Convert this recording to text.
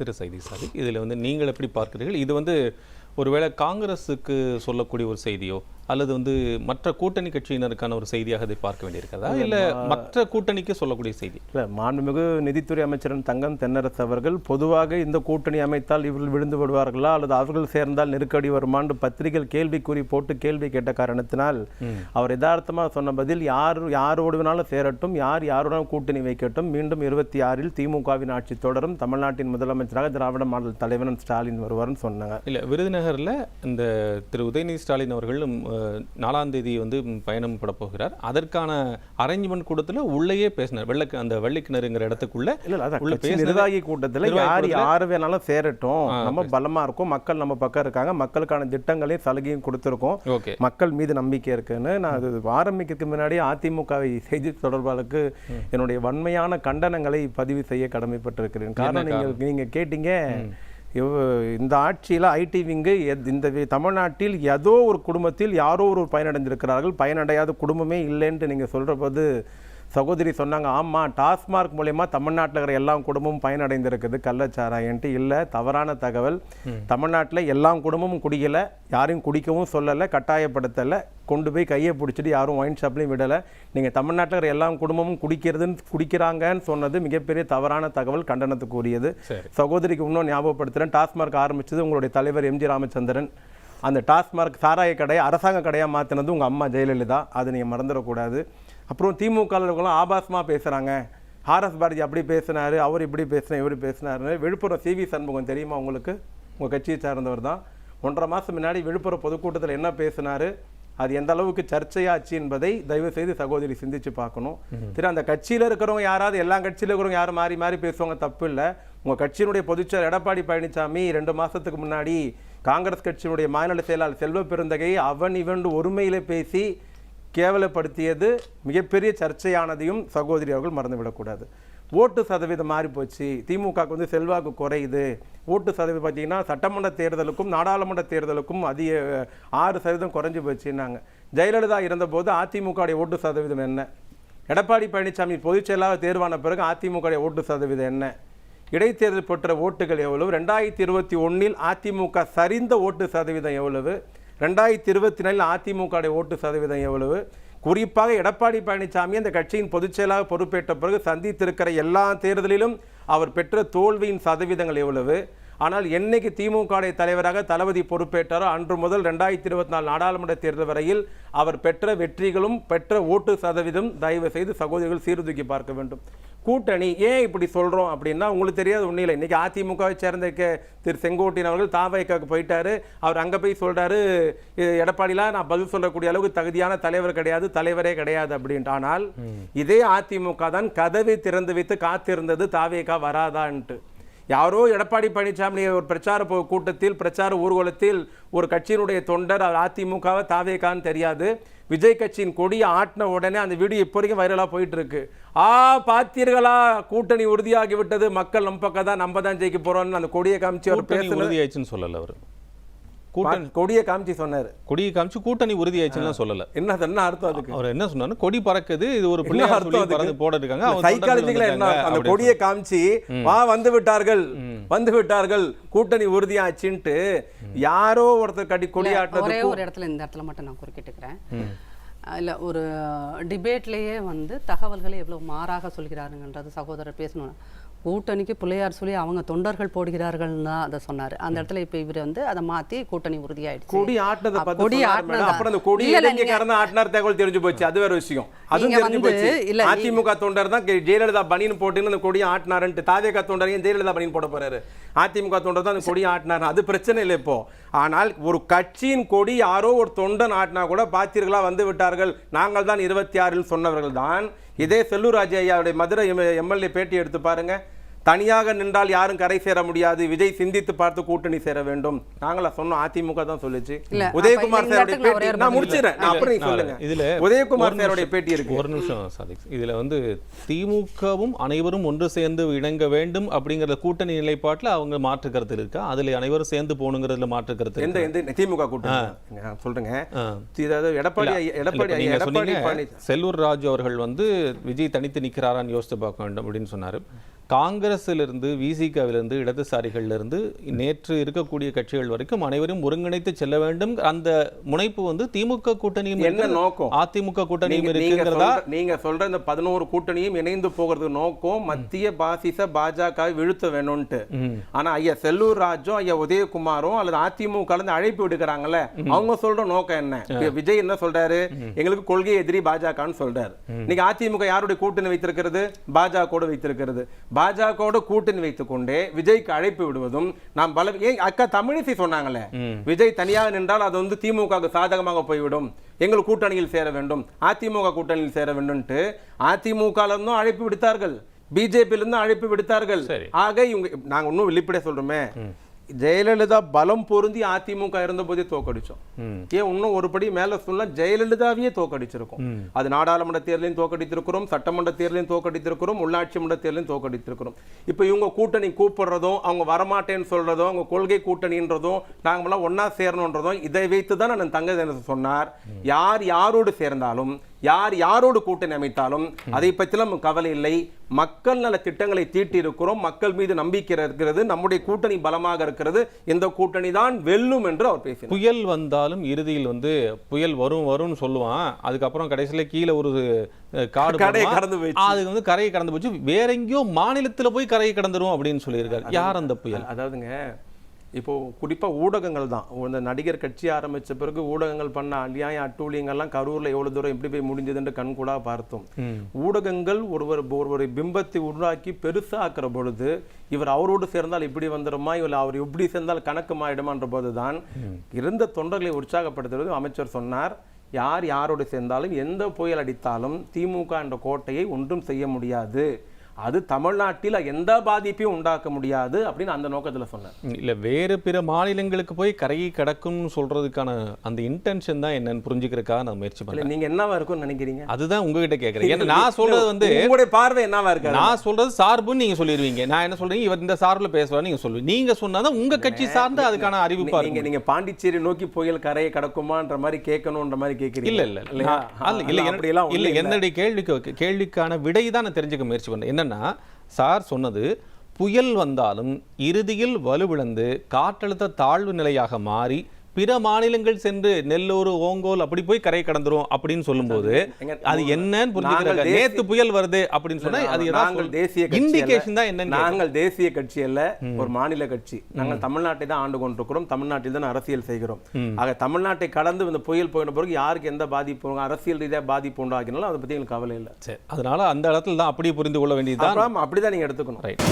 திரு சைதி சாதிக் இதில் வந்து நீங்கள் எப்படி பார்க்கிறீர்கள்? இது வந்து ஒருவேளை காங்கிரஸுக்கு சொல்லக்கூடிய ஒரு செய்தியோ அல்லது வந்து மற்ற கூட்டணி கட்சியினருக்கான ஒரு செய்தியாக இதை பார்க்க வேண்டியிருக்கிறதா? இல்ல மற்ற கூட்டணிக்கு சொல்லக்கூடிய செய்தி? இல்லை மாண்புமிகு நிதித்துறை அமைச்சரின் தங்கம் தென்னரசு அவர்கள் பொதுவாக இந்த கூட்டணி அமைத்தால் இவர்கள் விழுந்து விடுவார்களா அல்லது அவர்கள் சேர்ந்தால் நெருக்கடி வருமான்னு பத்திரிகைகள் கேள்விக்குறி போட்டு கேள்வி கேட்ட காரணத்தினால் அவர் யதார்த்தமாக சொன்ன பதில் யார் யாரோடு வேணாலும் சேரட்டும் யார் யாருடன் கூட்டணி வைக்கட்டும் மீண்டும் இருபத்தி ஆறில் திமுகவின் ஆட்சி தொடரும் தமிழ்நாட்டின் முதலமைச்சராக திராவிட மாடல் தலைவன் ஸ்டாலின் வருவார்னு சொன்னாங்க. இல்ல விருதுநகர்ல இந்த திரு. உதயநிதி ஸ்டாலின் அவர்களும் நாலாம் தேதி வந்து பயணம் பட போகிறார். அதற்கான அரேஞ்ச்மெண்ட் கூட்டத்துல உள்ளேயே பேசினார். வெள்ளக்கு அந்த வெள்ளிக்கிணறுங்கிற இடத்துக்குள்ள உள்ள நிர்வாகி கூட்டத்தில் யார் யார் வேணாலும் சேரட்டும். நம்ம பலமா இருக்கும். மக்கள் நம்ம பக்கம் இருக்காங்க. மக்களுக்கான திட்டங்களையும் சலுகையும் கொடுத்துருக்கோம். மக்கள் மீது நம்பிக்கை இருக்குன்னு நான் அது ஆரம்பிக்கிறதுக்கு முன்னாடி அதிமுகவை செய்தி தொடர்பாளருக்கு என்னுடைய வன்மையான கண்டனங்களை பதிவு செய்ய கடமைப்பட்டிருக்கிறேன். காரணம் நீங்க நீங்க கேட்டீங்க. இந்த ஆட்சியில் ஐடி விங்கு எத்- இந்த தமிழ்நாட்டில் ஏதோ ஒரு குடும்பத்தில் யாரோ ஒரு பயனடைந்திருக்கிறார்கள். பயனடையாத குடும்பமே இல்லைன்ட்டு நீங்கள் சொல்கிற போது சகோதரி சொன்னாங்க ஆமா டாஸ்மார்க் மூலயமா தமிழ்நாட்டில் இருக்கிற எல்லா குடும்பமும் பயனடைந்திருக்குது கள்ளச்சாராயன்ட்டு. இல்லை தவறான தகவல். தமிழ்நாட்டில் எல்லா குடும்பமும் குடிக்கல யாரையும் குடிக்கவும் சொல்லலை கட்டாயப்படுத்தலை கொண்டு போய் கையை பிடிச்சிட்டு யாரும் ஒயின் ஷாப்லையும் விடலை. நீங்கள் தமிழ்நாட்டில் இருக்கிற எல்லா குடும்பமும் குடிக்கிறதுன்னு குடிக்கிறாங்கன்னு சொன்னது மிகப்பெரிய தவறான தகவல் கண்டனத்துக்குரியது. சகோதரிக்கு இன்னும் ஞாபகப்படுத்துகிறேன் டாஸ்மார்க் ஆரம்பிச்சது உங்களுடைய தலைவர் எம்ஜி ராமச்சந்திரன். அந்த டாஸ்மார்க் சாராய கடையை அரசாங்க கடையாக மாற்றினது உங்கள் அம்மா ஜெயலலிதா. அது நீங்கள் மறந்துடக்கூடாது. அப்புறம் திமுக இருக்கவங்களும் ஆபாசமாக பேசுகிறாங்க ஆர்எஸ் பாரதி அப்படி பேசினாரு அவர் இப்படி பேசினார் இவர் பேசினாருன்னு விழுப்புரம் சிவி சண்முகம் தெரியுமா உங்களுக்கு? உங்கள் கட்சியை சார்ந்தவர் தான். ஒன்றரை மாதம் முன்னாடி விழுப்புரம் பொதுக்கூட்டத்தில் என்ன பேசினாரு? அது எந்த அளவுக்கு சர்ச்சையாச்சு என்பதை தயவு செய்து சகோதரி சிந்திச்சு பார்க்கணும். சரி அந்த கட்சியில் இருக்கிறவங்க யாராவது எல்லா கட்சியில் இருக்கிறவங்க யாரும் மாறி மாறி பேசுவாங்க தப்பு இல்லை. உங்கள் கட்சியினுடைய பொதுச்செயலர் எடப்பாடி பழனிசாமி ரெண்டு மாசத்துக்கு முன்னாடி காங்கிரஸ் கட்சியினுடைய மாநில செயலாளர் செல்வ பெருந்தகை அவன் இவன் ஒருமையிலே பேசி கேவலப்படுத்தியது மிகப்பெரிய சர்ச்சையானதையும் சகோதரி அவர்கள் மறந்துவிடக்கூடாது. ஓட்டு சதவீதம் மாறி போச்சு திமுகவுக்கு வந்து செல்வாக்கு குறையுது. ஓட்டு சதவீதம் பார்த்தீங்கன்னா சட்டமன்ற தேர்தலுக்கும் நாடாளுமன்ற தேர்தலுக்கும் அதிக ஆறு சதவீதம் குறைஞ்சி போச்சுன்னாங்க. ஜெயலலிதா இருந்தபோது அதிமுகவுடைய ஓட்டு சதவீதம் என்ன? எடப்பாடி பழனிசாமி பொதுச் செயலாளர் தேர்வான பிறகு அதிமுகவுடைய ஓட்டு சதவீதம் என்ன? இடைத்தேர்தல் பெற்ற ஓட்டுகள் எவ்வளவு? ரெண்டாயிரத்தி இருபத்தி ஒன்றில் அதிமுக சரிந்த ஓட்டு சதவீதம் எவ்வளவு? ரெண்டாயிரத்தி இருபத்தி நாலில் அதிமுக ஓட்டு சதவீதம் எவ்வளவு? குறிப்பாக எடப்பாடி பழனிசாமி அந்த கட்சியின் பொதுச்செயலாக பொறுப்பேற்ற பிறகு சந்தித்திருக்கிற எல்லா தேர்தலிலும் அவர் பெற்ற தோல்வியின் சதவீதங்கள் எவ்வளவு? ஆனால் என்னைக்கு திமுக தலைவராக தளபதி பொறுப்பேற்றாரோ அன்று முதல் ரெண்டாயிரத்தி இருபத்தி நாலு நாடாளுமன்ற தேர்தல் வரையில் அவர் பெற்ற வெற்றிகளும் பெற்ற ஓட்டு சதவீதம் தயவு செய்து சகோதரிகள் சீர்தூக்கி பார்க்க வேண்டும். கூட்டணி ஏன் இப்படி சொல்றோம் அப்படின்னா உங்களுக்கு தெரியாத ஒன்றும் இல்லை. இன்னைக்கு அதிமுகவை சேர்ந்த கே- திரு செங்கோட்டையன் அவர்கள் தாவைக்காக்கு போயிட்டாரு. அவர் அங்க போய் சொல்றாரு "இது எடப்பாடிலாம் நான் பதில் சொல்லக்கூடிய அளவுக்கு தகுதியான தலைவர் கிடையாது தலைவரே கிடையாது அப்படின்ட்டு. ஆனால் இதே அதிமுக தான் கதவை திறந்து வைத்து காத்திருந்தது தாவேக்கா வராதான்ட்டு. யாரோ எடப்பாடி பழனிசாமி ஒரு பிரச்சார கூட்டத்தில் பிரச்சார ஊர்வலத்தில் ஒரு கட்சியினுடைய தொண்டர் அவர் அதிமுகவை தாவேக்கான்னு தெரியாது. விஜய் கட்சியின் கொடியை ஆட்டின உடனே அந்த வீடியோ இப்போ வரைக்கும் வைரலாக போயிட்டு இருக்கு ஆ பார்த்தீர்களா? கூட்டணி உறுதியாகி விட்டது மக்கள் நம்ம பக்கம் தான் நம்ம தான் ஜெயிக்க போறோம்னு அந்த கொடியை காமிச்சு அவர் பேசுனது உறுதியாயிடுச்சுன்னு சொல்லல அவர். கூட்டணி. கொடியை காமிச்சு சொன்னாரு. கொடியை காமிச்சு கூட்டணி உறுதியாயிடுச்சுன்னு சொல்லல. என்ன என்ன அர்த்தம் அதுக்கு? அவர் என்ன சொன்னாரு கொடி பறக்குது இது ஒரு பிள்ளையார் அர்த்தம் சொல்லி? பறந்து போட இருக்காங்க சைக்காலஜிக்கலா என்ன அந்த கொடியை காமிச்சு வா வந்து விட்டார்கள் வந்து விட்டார்கள் கூட்டணி உறுதியாச்சுன்ட்டு யாரோ ஒருத்தர் கட்டி கொடி இல்ல, ஆட்டினது ஒரே ஒரு இடத்துல இந்த இடத்துல மட்டும் நான் குறுக்கிட்டுக்கிறேன். இல்ல ஒரு டிபேட்லயே வந்து தகவல்களை எவ்வளவு மாறாக சொல்கிறாருங்கன்றது சகோதரர் பேசணும். கூட்டணிக்கு பிள்ளையார் சொல்லி அவங்க தொண்டர்கள் போடுகிறார்கள்னு அதை சொன்னாரு. அந்த இடத்துல இப்ப இவர் வந்து அதை மாத்தி கூட்டணி உறுதியாயிடுச்சு. கொடி ஆட்டினதை கொடி ஆட்டினதா? அப்புறம் அந்த கொடி இல்ல, இல்ல, இலங்கை நீங்க- காரன் ஆட்டினார் தகவல் தெரிஞ்சு போச்சு. அது வேற விஷயம். அதுவும் தெரிஞ்சு போச்சு. இல்ல, அதிமுக தொண்டர் தான் ஜெயலலிதா பனின்னு போட்டுன்னு அந்த கொடியை ஆட்டினாருன்ட்டு தாவேகா தொண்டரையும் ஜெயலலிதா பனின்னு போட போறாரு. அதிமுக தொண்டர் தான் அந்த கொடியை ஆட்டினார் அது பிரச்சனை இல்லை இப்போ. ஆனால் ஒரு கட்சியின் கொடி யாரோ ஒரு தொண்டன் ஆட்டினா கூட பார்த்தீர்களா வந்து விட்டார்கள். நாங்கள் தான் இருபத்தி ஆறில் சொன்னவர்கள் தான் இதே செல்லூர் ராஜு ஐயாவுடைய மதுரை எம்எல்ஏ பேட்டி எடுத்து பாருங்க. தனியாக நின்றால் யாரும் கரை சேர முடியாது. விஜய் சிந்தித்து பார்த்து கூட்டணி சேர வேண்டும். நாங்களா சொன்னோம் அதிமுக தான் சொல்லுச்சு. உதயகுமார் சாருடைய நான் பேட்டி முடிச்சிடறேன். நான் அப்புறம் சொல்லுங்க. இதுல உதயகுமார் ஒரு சாருடைய நிமிஷம், பேட்டி இருக்கு. ஒரு நிமிஷம் சாதிக். இதுல வந்து திமுகவும் அனைவரும் ஒன்று சேர்ந்து இணங்க வேண்டும் அப்படிங்கிற கூட்டணி நிலைப்பாட்டுல அவங்க மாற்று கருத்து இருக்கா? அதுல அனைவரும் சேர்ந்து போகணுங்கிறதுல மாற்று கருத்து எந்த இருக்கா? எந்த திமுக கூட்டணி? நான் சொல்றேங்க. ஆ. இதாவது எடப்பாடி எடப்பாடி எடப்பாடி செல்லூர் ராஜு அவர்கள் வந்து விஜய் தனித்து நிக்கிறாரான்னு யோசித்து பார்க்க வேண்டும் அப்படின்னு சொன்னாரு. காங்கிரஸிலிருந்து விசிகாவிலிருந்து இடதுசாரிகளிலிருந்து நேற்று இருக்கக்கூடிய கட்சிகள் வரைக்கும் அனைவரும் ஒருங்கிணைத்து செல்ல வேண்டும். அந்த முனைப்பு வந்து திமுக கூட்டணியும் என்ன நோக்கம்? அதிமுக கூட்டணியும் இருக்குங்கிறதா? நீங்க சொல்ற இந்த பதினோரு கூட்டணியும் இணைந்து போகிறது நோக்கம் மத்திய பாசிச பாஜக வீழ்த்த வேணும்ட்டு ஆனா ஐயா செல்லூர் ராஜும் ஐயா உதயகுமாரும் அல்லது அதிமுக இருந்து அழைப்பு விடுக்கிறாங்கல்ல அவங்க சொல்ற நோக்கம் என்ன? விஜய் என்ன சொல்றாரு? எங்களுக்கு கொள்கை எதிரி பாஜகன்னு சொல்றாரு. நீங்க அதிமுக யாருடைய கூட்டணி வைத்திருக்கிறது? பாஜக வைத்திருக்கிறது. பாஜக கூட்டணி வைத்துக் கொண்டே விஜய்க்கு அழைப்பு விடுவதும் நாம் பல ஏன் அக்கா தமிழிசை சொன்னாங்களே? விஜய் தனியாக நின்றால் அது வந்து திமுக சாதகமாக போய்விடும். எங்கள் கூட்டணியில் சேர வேண்டும். அதிமுக கூட்டணியில் சேர வேண்டும்ட்டு அதிமுக இருந்தும் அழைப்பு விடுத்தார்கள். பிஜேபியில இருந்து அழைப்பு விடுத்தார்கள். ஆக இவங்க நாங்க இன்னும் வெளிப்படையா சொல்றோமே. ஜெயலலிதா பலம் பொருந்தி அதிமுக இருந்த போதே தோக்கடிச்சோம். ஏன் இன்னும் ஒரு படி மேல சொன்னா ஜெயலலிதாவையே தோக்கடிச்சிருக்கோம். அது நாடாளுமன்ற தேர்தலையும் தோக்கடித்திருக்கிறோம் சட்டமன்ற தேர்தலையும் தோக்கடித்திருக்கிறோம் உள்ளாட்சி மன்ற தேர்தலையும் தோக்கடித்திருக்கிறோம். இப்போ இவங்க கூட்டணி கூப்பிடுறதும் அவங்க வரமாட்டேன்னு சொல்றதும் அவங்க கொள்கை கூட்டணின்றதும் நாங்களாம் ஒண்ணா சேரணுன்றதும் இதை வைத்து தான் நான் தங்க சொன்னார். யார் யாரோடு சேர்ந்தாலும் யார் யாரோடு கூட்டணி அமைத்தாலும் அதை பற்றிலாம் கவலை இல்லை. மக்கள் நல திட்டங்களை தீட்டி இருக்கிறோம் மக்கள் மீது நம்பிக்கை இருக்கிறது. நம்முடைய கூட்டணி பலமாக இருக்கிறது. இந்த கூட்டணி தான் வெல்லும் என்று அவர் பேசினார். புயல் வந்தாலும் இறுதியில் வந்து புயல் வரும் வரும்னு சொல்லுவான். அதுக்கப்புறம் கடைசியில கீழே ஒரு காடு கரையை. கடந்து போயிடுச்சு. அது வந்து கரையை கடந்து போச்சு வேற எங்கேயோ மாநிலத்துல போய் கரையை கடந்துரும் அப்படின்னு சொல்லியிருக்காரு. யார் அந்த புயல்? அதாவதுங்க இப்போ குறிப்பா ஊடகங்கள் தான். இந்த நடிகர் கட்சி ஆரம்பிச்ச பிறகு ஊடகங்கள் பண்ண அநியாய அட்டூழியங்கள்லாம் கரூர்ல எவ்வளவு தூரம் எப்படி போய் முடிஞ்சதுன்னு கண்கூடா பார்த்தோம். ஊடகங்கள் ஒருவர் ஒருவரை பிம்பத்தை உருவாக்கி பெருசாக்குற பொழுது இவர் அவரோடு சேர்ந்தால் இப்படி வந்துருமா? இவர் அவர் இப்படி சேர்ந்தால் கணக்கு மாறிடுமான்ற போதுதான் இருந்த தொண்டர்களை உற்சாகப்படுத்துவது அமைச்சர் சொன்னார். யார் யாரோடு சேர்ந்தாலும் எந்த புயல் அடித்தாலும் திமுக என்ற கோட்டையை ஒன்றும் செய்ய முடியாது. அது தமிழ்நாட்டில் எந்த பாதிப்பையும் உண்டாக்க முடியாது அப்படின்னு அந்த நோக்கத்துல சொன்னார் இல்ல வேறு பிற மாநிலங்களுக்கு போய் கரையை கடக்கும்னு சொல்றதுக்கான அந்த இன்டென்ஷன் தான் என்னன்னு புரிஞ்சுக்கிறதுக்காக நான் முயற்சி பண்றேன். நீங்க என்னவா இருக்கும்னு நினைக்கிறீங்க? அதுதான் உங்ககிட்ட கேட்கறேன் ஏன்னா நான் சொல்றது வந்து உங்களுடைய பார்வை என்னவா இருக்கு நான் சொல்றது சார்புன்னு நீங்க சொல்லிடுவீங்க. நான் என்ன சொல்றேன்? இவர் இந்த சார்புல பேசுவார் நீங்க சொல்லுவீங்க. நீங்க சொன்னாதான் உங்க கட்சி சார்ந்து அதுக்கான அறிவிப்பா நீங்க இருக்கும் நீங்க பாண்டிச்சேரி நோக்கி புயல் கரையை கடக்குமான்ற மாதிரி கேட்கணும்ன்ற மாதிரி கேக்குறீங்க. இல்ல இல்ல இல்ல. என்ன- இல்ல. என்னுடைய கேள்விக்கு கேள்விக்கான விடை தான் நான் தெரிஞ்சுக்க முயற்சி பண்ணேன் என்னென்னா சார் சொன்னது புயல் வந்தாலும் இறுதியில் வலுவிழந்து காற்றழுத்த தாழ்வு நிலையாக மாறி பிற மாநிலங்கள் சென்று நெல்லூர் ஓங்கோல் அப்படி போய் கரை கடந்துரும் அப்படின்னு சொல்லும்போது அது என்னன்னு புரிஞ்சுக்கிறாங்க நேத்து புயல் வருது அப்படின்னு சொன்னா அது நாங்கள் தேசிய. இண்டிகேஷன் தான் கேட்கிறேன். நாங்கள் தேசிய கட்சி அல்ல ஒரு மாநில கட்சி. நாங்கள் தமிழ்நாட்டை தான் ஆண்டு கொண்டிருக்கிறோம் தமிழ்நாட்டில் தான் அரசியல் செய்கிறோம். ஆக தமிழ்நாட்டை கடந்து இந்த புயல் போயின பிறகு யாருக்கு எந்த பாதிப்பு அரசியல் ரீதியா பாதிப்பு உண்டாக்கினாலும் அதை பத்தி எங்களுக்கு கவலை இல்லை. சரி அதனால அந்த இடத்துல தான் அப்படியே புரிந்து கொள்ள அப்புறம் அப்படிதான் நீங்க எடுத்துக்கணும். ரைட்